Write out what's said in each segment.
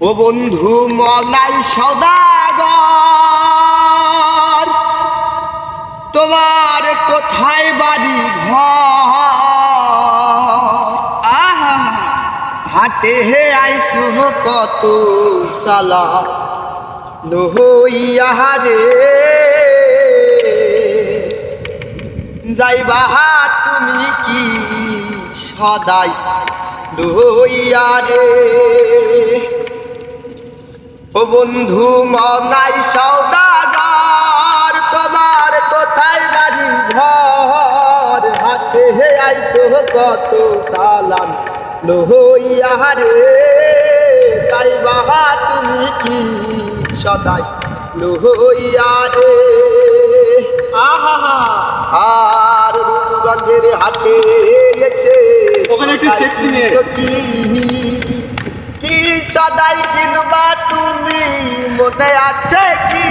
ও বন্ধু মনাই সদাগর তোমার কোথায় বাড়ি ঘর? আহা। হাটে হে আইসু কত সালা নহইয়া রে যাইবা তুমি কি সদাই লইয়া রে ও বন্ধু মনাই সৌদাগর তোমার কোথায় বাড়ি ঘর? হাতে হে আইসো কত সালাম লইয়া রে যাইবা তুমি কি সদাই লইয়া রে আহা আর রূপগঞ্জের হাটে এসে ওখানে একটি sexy মেয়ে। সদাই কিনবা তুমি মনে আছে কি?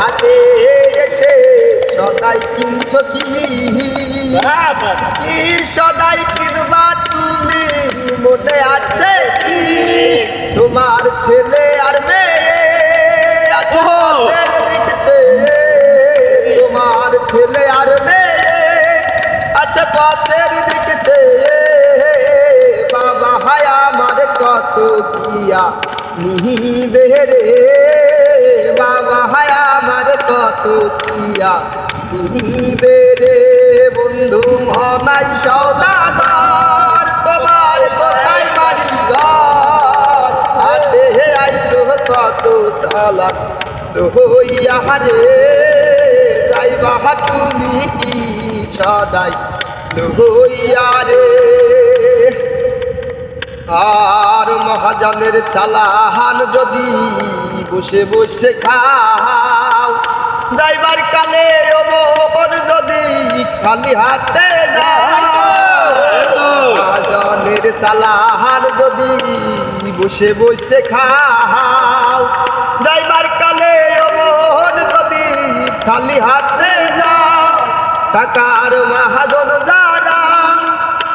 হাতে। এসে সদাই কিনছো কি? কি সদাই কিনবা তুমি মনে আছে নিহিবে রে বাবা হায় আমার কত কিয়া নিহিবে রে বন্ধু মনাই সৌদাগর তোমার কোথায় বাড়ি ঘর? হাটে আইসো কত চালাক হইয়া রে। যাইবা তুমি কি সদাই হইয়া রে। আর মহাজনের চালাহান যদি বসে বসে খাও, যাইবার কালে অমর যদি খালি হাতে মহাজনের চালাহান যদি বসে বসে খাও, যাইবার কালে অমর যদি খালি হাতে যাও টাকার মহাজন যারা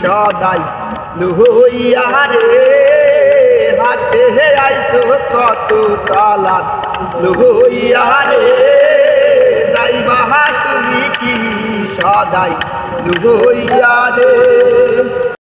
সদাই লইয়া রে হে আইসো কত তালা লইয়া রে যাইবা তুমি কি সদাই লইয়া রে